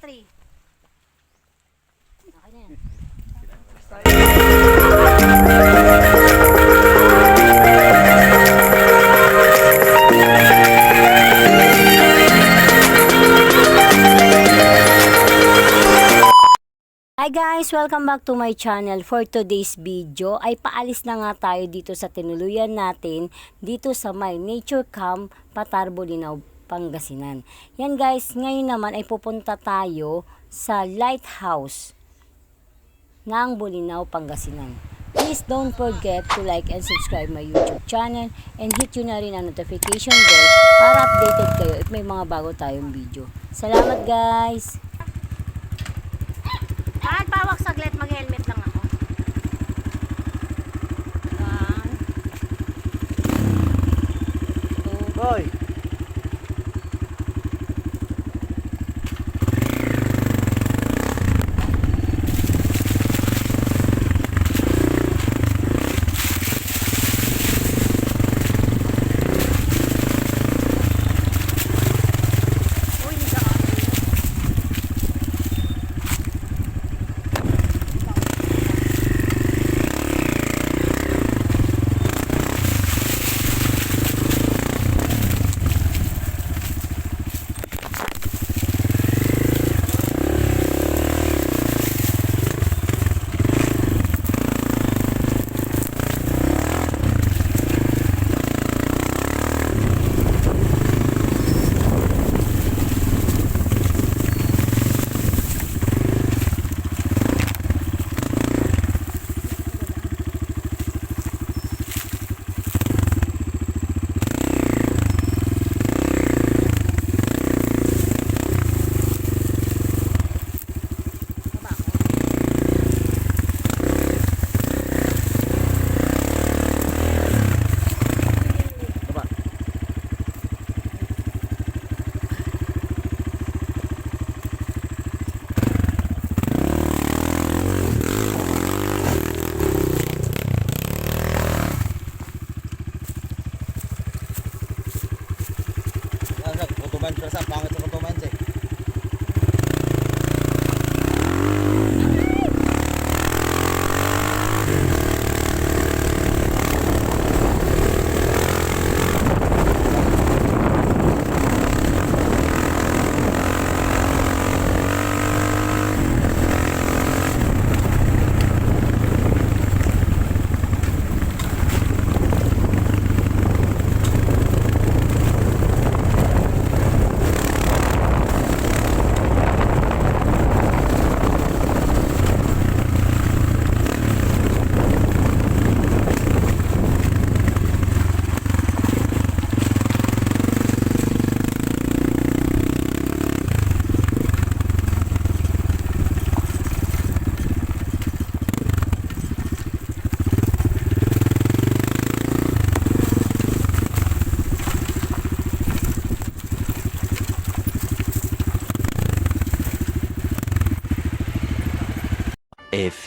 Hi guys! Welcome back to my channel. For today's video ay paalis na nga tayo dito sa tinuluyan natin dito sa My Nature Camp, Patarbo, Linaw, Pangasinan. Yan guys, ngayon naman ay pupunta tayo sa lighthouse ng Bulinaw, Pangasinan. Please don't forget to like and subscribe my YouTube channel and hit yun na rin ang notification bell para updated kayo if may mga bago tayong video. Salamat guys!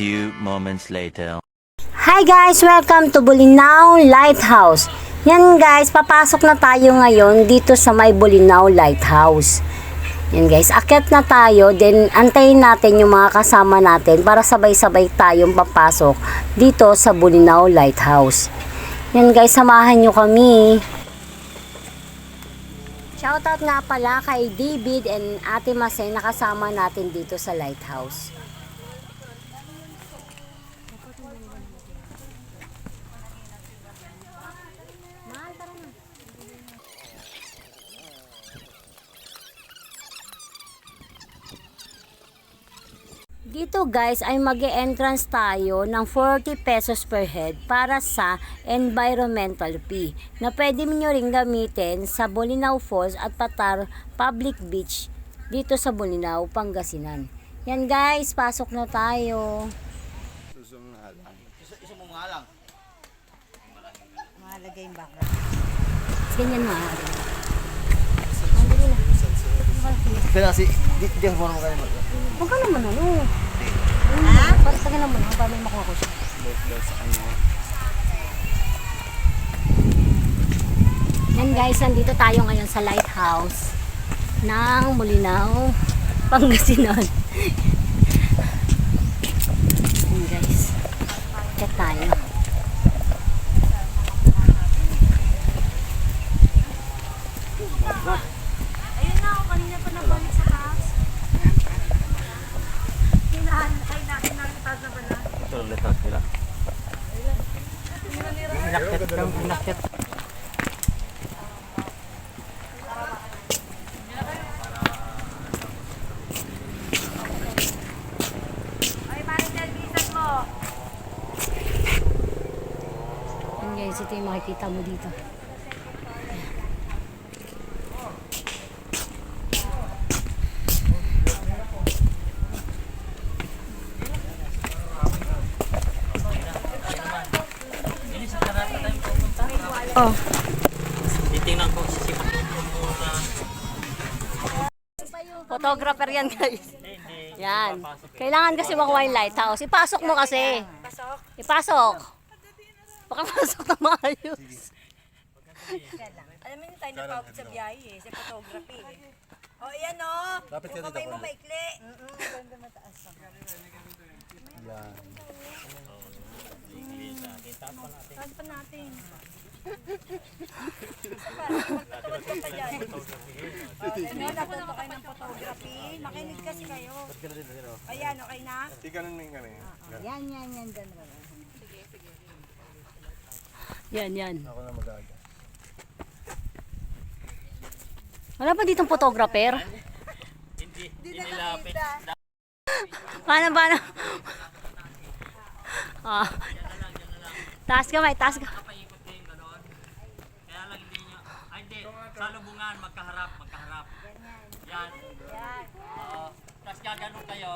Few moments later. Hi guys! Welcome to Bulinaw Lighthouse. Yan guys, papasok na tayo ngayon dito sa may Bulinaw Lighthouse. Yan guys, akit na tayo, then antayin natin yung mga kasama natin para sabay-sabay tayong papasok dito sa Bulinaw Lighthouse. Yan guys, samahan nyo kami. Shoutout nga pala kay David and Ate Masay na kasama natin dito sa Lighthouse. Dito guys ay mag entrance tayo ng 40 pesos per head para sa environmental fee na pwede nyo rin gamitin sa Bolinao Falls at Patar Public Beach dito sa Bolinao, Pangasinan. Yan guys, pasok na tayo. Isa, isa mo nga lang. Mahalagay yung background. Ganyan maaari. Kaya si, di, di ako mo kayo mag- Huwag ka naman ano. Ha? Para taga naman ako para may makuha. Yan guys, nandito tayo ngayon sa lighthouse ng Mulinaw, Pangasinan. Ayan guys. Chat tayo. Ayun na ako, kanina pa nabalik sa taas. Hinahan, ay natin na taas na ang sila. Inakit kang mo. Ayan guys, ito yung makikita mo dito. Oh, Titingnan ko si Sipa. photographer yan guys. Yan. Kailangan kasi makuha yung lighthouse. Ipasok mo kasi. Pasok. Ipasok. Pakapasok na maayos. Alam mo, hindi tayo napagod sa biyahe eh, sa photography eh. O, oh, ayan o. Dapat ka Yung dito, kamay mo maikli. Mm-mm, ganda mataas. Yan. Taas pa natin. Natuto kayo ng photography. Makinig kasi kayo. Ayan, okay na? Yan, yan, yan. Dyan. Yan, yan. Ako na mag-aga. Wala ba ditong photographer? Hindi, hindi nilapit. Paano, paano? Ah. Taas kamay, taas ka. paikot din gano'n. Kaya lang hindi nyo, ay hindi, sa lubungan, magkaharap, magkaharap. Yan. Yan. Oo. Tapos gaganon kayo,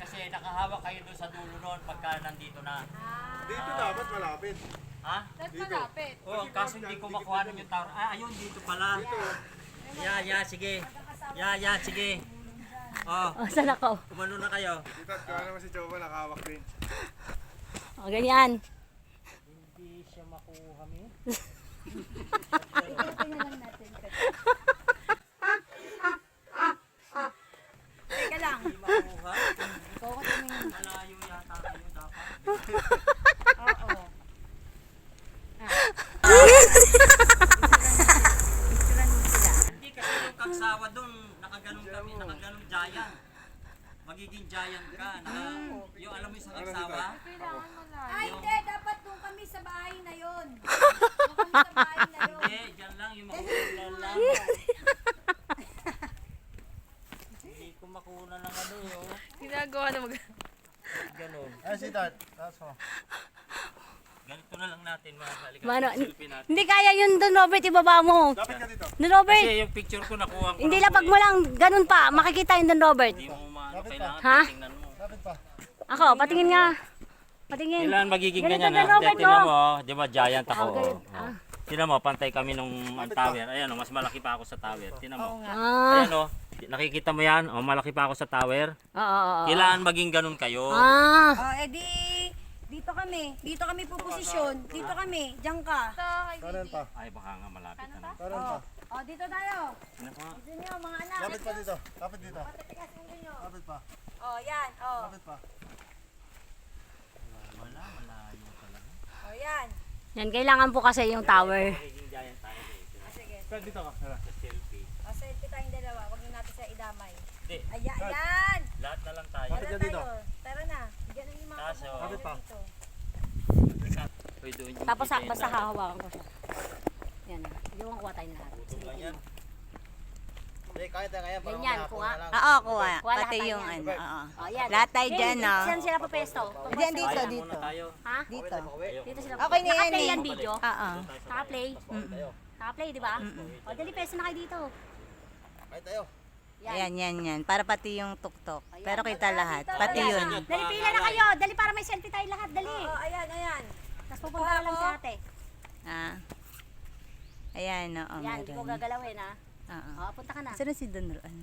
kasi nakahawak kayo doon sa dulo noon pagka nandito na. Dito dapat malapit. Ha? Malapit. Oo, kaso hindi ko makuha yung tower. Ah, ayun, dito pala. Ya, ya, sige. Ya, ya, sige. Oh, Oh, saan ako? kumano na kayo. Dito kaya naman si Jowa nakahawak din. Oh, ganyan. Hindi siya makuha mo. Teka lang. Hindi makuha. Malayo yata kayo dapat. Oo. Hindi kasi yung kaksawa doon, nakaganon kami, nakaganon giant. Magiging giant ka. Naka, yung alam mo yung sa kaksawa? Ay, hindi. Dapat nung kami sa bahay na yun. Nung kami sa bahay na yun. Hindi, dyan lang yung lang. Hindi ko makuna ng ano yun. Ginagawa na mag... Ganon. Ay, si Dad. Taas mo. Ganito na lang natin mga halika. Mano, Selfie natin. hindi kaya yun doon, Robert. Ibaba mo. Lapit ka dito. Doon, Robert. Kasi yung picture ko nakuha ko. Hindi na lapag po mo lang. Ganun pa. Makikita yun doon, Robert. Hindi mo maano, kailangan Ha? titingnan mo. Lapit pa. Ako, patingin nga. Patingin. Kailangan magiging Ganito ganyan na, ha. Robert, Tingnan no? mo, oh. di ba giant ako. Ah, ganun. oh. Oh. Tingnan mo, pantay kami nung ang tower. Ayan o, mas malaki pa ako sa tower. Tingnan mo. Ah. Ayan o, nakikita mo yan? O, malaki pa ako sa tower. Oo, oo, oo. Kailangan maging ganun kayo. Ah. Oh, edi, dito kami. Dito kami puposisyon. Dito kami. Diyan ka. Kanan pa. Ay, baka nga malapit na. Kanan pa. Oh, dito tayo. Tingnan mo. Dito nyo, mga anak. Lapit pa dito. Lapit dito. Tatigas ulo nyo. Lapit pa. Oh, yan. Oh. Lapit pa. Wala, malayo talaga. Oh, yan. Yan, kailangan po kasi yung tower. Tayo dito. Sige. Ka. Selfie. Oh, selfie tayong dalawa. Huwag na natin sa idamay. Hindi, Ayan, ayan. lahat na lang tayo. Tara ka dito. tayo. Tara na. Diyan ang yung mga kabuhayan Lapit pa. Tapos basta hahawakan ko siya. Yan. Iwan kuha tayo lahat. Ganyan. Hindi, kaya tayo ngayon. para Ganyan, kuha. Oo, kuha. Kuha lahat Pati tayo yung yan. ano, oo. Oh, yan. Lahat tayo Hey, dyan, no? Saan sila pa pesto? Diyan, dito, dito. tayo. Ha? Dito. Dito sila. Okay na yan Naka-play eh. yan video? Oo. Naka-play? Naka-play, di ba? O, dali pesto na kayo dito. Kaya tayo. Ayan, yan, yan. Para pati yung tuktok. Pero kita lahat. Pati yun. Dali pila na kayo. Dali para may selfie tayo lahat. Dali. Oh, ayan, ayan. Tapos pupunta ka lang si ate. Ah. Ayan, oo, Yan, hindi ko meron. gagalawin ha. Oo. O, punta ka na. Saan na si Don Roan?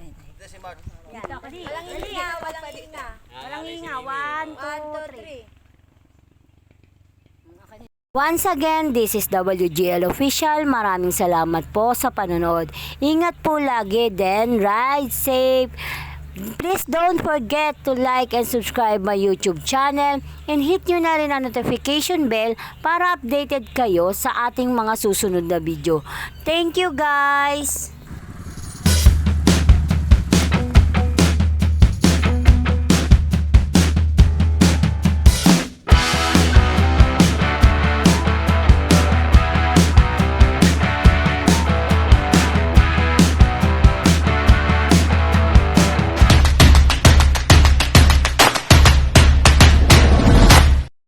Ayun, ayun. Hindi si Mark. Yan. Walang hinga, walang hinga. Walang hinga. One, two, three. Once again, this is WGL Official. Maraming salamat po sa panonood. Ingat po lagi, then ride safe. Please don't forget to like and subscribe my YouTube channel and hit nyo na rin ang notification bell para updated kayo sa ating mga susunod na video. Thank you guys!